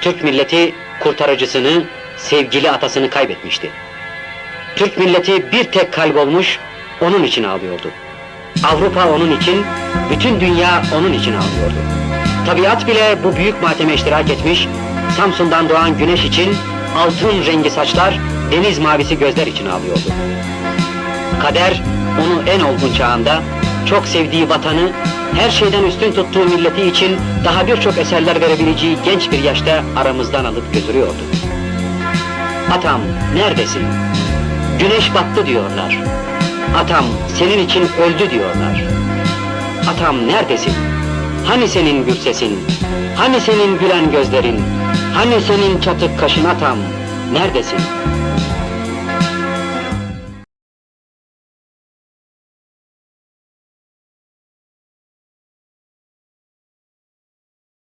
Türk milleti kurtarıcısını, sevgili atasını kaybetmişti. Türk milleti bir tek kalp olmuş, onun için ağlıyordu. Avrupa onun için, bütün dünya onun için ağlıyordu. Tabiat bile bu büyük mateme iştirak etmiş, Samsun'dan doğan güneş için altın rengi saçlar, deniz mavisi gözler için ağlıyordu. Kader onu en olgun çağında çok sevdiği vatanı, her şeyden üstün tuttuğu milleti için daha birçok eserler verebileceği genç bir yaşta aramızdan alıp götürüyordu. Atam neredesin? Güneş battı diyorlar. Atam senin için öldü diyorlar. Atam neredesin? Hani senin gür sesin? Hani senin gülen gözlerin? Hani senin çatık kaşın atam? Neredesin?